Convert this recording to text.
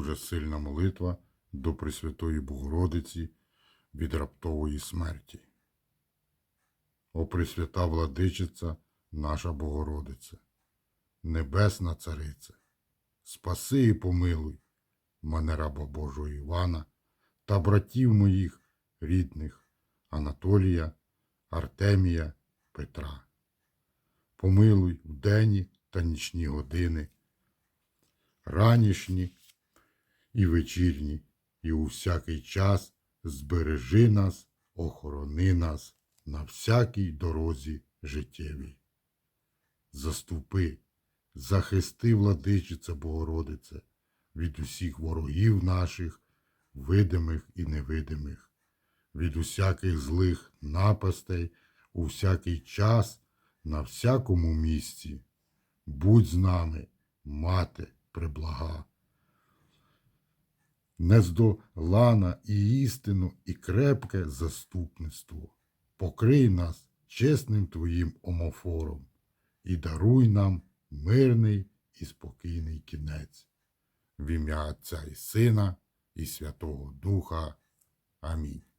дуже сильна молитва до Пресвятої Богородиці від раптової смерті. О Пресвята владичиця, наша Богородице, Небесна Царице, спаси і помилуй мене раба Божого Івана та братів моїх рідних Анатолія, Артемія, Петра. Помилуй в денні та нічні години, ранішні і вечірні, і у всякий час збережи нас, охорони нас на всякій дорозі життєвій. Заступи, захисти, владичице Богородице, від усіх ворогів наших, видимих і невидимих, від усяких злих напастей у всякий час, на всякому місці. Будь з нами, мати преблага. Нездолана і істину, і крепке заступництво. Покрий нас чесним Твоїм омофором і даруй нам мирний і спокійний кінець. В ім'я Отця і Сина і Святого Духа. Амінь.